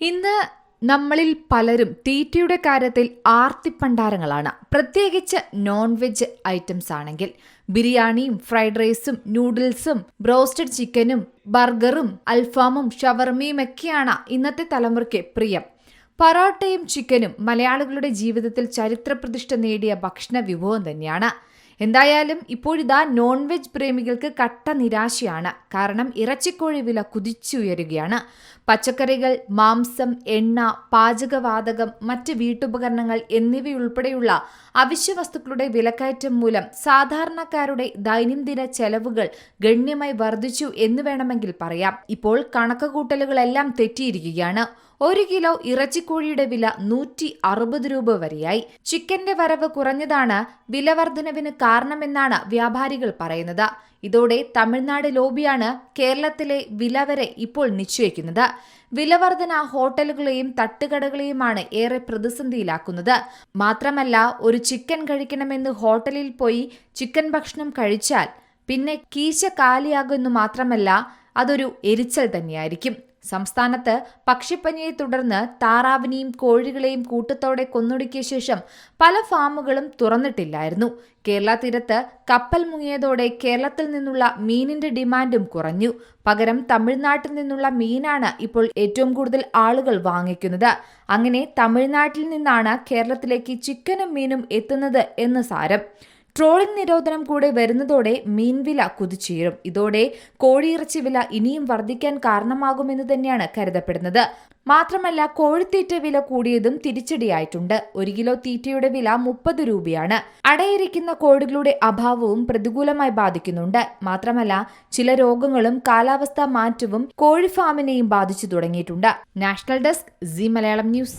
ഇന്ന് നമ്മളിൽ പലരും തീറ്റയുടെ കാര്യത്തിൽ ആർത്തിപ്പണ്ടാരങ്ങളാണ്. പ്രത്യേകിച്ച് നോൺ വെജ് ഐറ്റംസ് ആണെങ്കിൽ ബിരിയാണിയും ഫ്രൈഡ് റൈസും നൂഡിൽസും ബ്രോസ്റ്റഡ് ചിക്കനും ബർഗറും അൽഫാമും ഷവർമയും ഒക്കെയാണ് ഇന്നത്തെ തലമുറയ്ക്ക് പ്രിയം. പൊറോട്ടയും ചിക്കനും മലയാളികളുടെ ജീവിതത്തിൽ ചരിത്രപ്രതിഷ്ഠ നേടിയ ഭക്ഷണ വിഭവം തന്നെയാണ്. എന്തായാലും ഇപ്പോഴിതാ നോൺ വെജ് പ്രേമികൾക്ക് കട്ട നിരാശയാണ്. കാരണം ഇറച്ചിക്കോഴി വില കുതിച്ചുയരുകയാണ്. പച്ചക്കറികൾ മാംസം എണ്ണ പാചകവാതകം മറ്റ് വീട്ടുപകരണങ്ങൾ എന്നിവയുൾപ്പെടെയുള്ള അവശ്യ വസ്തുക്കളുടെ വിലക്കയറ്റം മൂലം സാധാരണക്കാരുടെ ദൈനംദിന ചെലവുകൾ ഗണ്യമായി വർദ്ധിച്ചു എന്ന് വേണമെങ്കിൽ പറയാം. ഇപ്പോൾ കണക്കുകൂട്ടലുകളെല്ലാം തെറ്റിയിരിക്കുകയാണ്. ഒരു കിലോ ഇറച്ചിക്കോഴിയുടെ വില നൂറ്റി അറുപത് രൂപ വരെയായി. ചിക്കന്റെ വരവ് കുറഞ്ഞതാണ്. വിലവർധനവിന് കാരണമെന്നാണ് വ്യാപാരികൾ പറയുന്നത്. ഇതോടെ തമിഴ്നാട് ലോബിയാണ് കേരളത്തിലെ വില വരെ ഇപ്പോൾ നിശ്ചയിക്കുന്നത്. വിലവർധന ഹോട്ടലുകളെയും തട്ടുകടകളെയുമാണ് ഏറെ പ്രതിസന്ധിയിലാക്കുന്നത്. മാത്രമല്ല ഒരു ചിക്കൻ കഴിക്കണമെന്ന് ഹോട്ടലിൽ പോയി ചിക്കൻ ഭക്ഷണം കഴിച്ചാൽ പിന്നെ കീശ കാലിയാകുമെന്ന് മാത്രമല്ല അതൊരു എരിച്ചൽ തന്നെയായിരിക്കും. സംസ്ഥാനത്ത് പക്ഷിപ്പനിയെ തുടർന്ന് താറാവിനെയും കോഴികളെയും കൂട്ടത്തോടെ കൊന്നൊടുക്കിയ ശേഷം പല ഫാമുകളും തുറന്നിട്ടില്ലായിരുന്നു. കേരള തീരത്ത് കപ്പൽ മുങ്ങിയതോടെ കേരളത്തിൽ നിന്നുള്ള മീനിന്റെ ഡിമാൻഡും കുറഞ്ഞു. പകരം തമിഴ്നാട്ടിൽ നിന്നുള്ള മീനാണ് ഇപ്പോൾ ഏറ്റവും കൂടുതൽ ആളുകൾ വാങ്ങിക്കുന്നത്. അങ്ങനെ തമിഴ്നാട്ടിൽ നിന്നാണ് കേരളത്തിലേക്ക് ചിക്കനും മീനും എത്തുന്നത് എന്ന് സാരം. ട്രോളിംഗ് നിരോധനം കൂടെ വരുന്നതോടെ മീൻവില കുതിച്ചുയരും. ഇതോടെ കോഴിയിറച്ചി വില ഇനിയും വർദ്ധിക്കാൻ കാരണമാകുമെന്ന് തന്നെയാണ് കരുതപ്പെടുന്നത്. മാത്രമല്ല കോഴിത്തീറ്റ വില കൂടിയതും തിരിച്ചടിയായിട്ടുണ്ട്. ഒരു കിലോ തീറ്റയുടെ വില മുപ്പത് രൂപയാണ്. അടയിരിക്കുന്ന കോഴികളുടെ അഭാവവും പ്രതികൂലമായി ബാധിക്കുന്നുണ്ട്. മാത്രമല്ല ചില രോഗങ്ങളും കാലാവസ്ഥാ മാറ്റവും കോഴി ഫാമിനെയും ബാധിച്ചു തുടങ്ങിയിട്ടുണ്ട്. National desk C Malayalam news.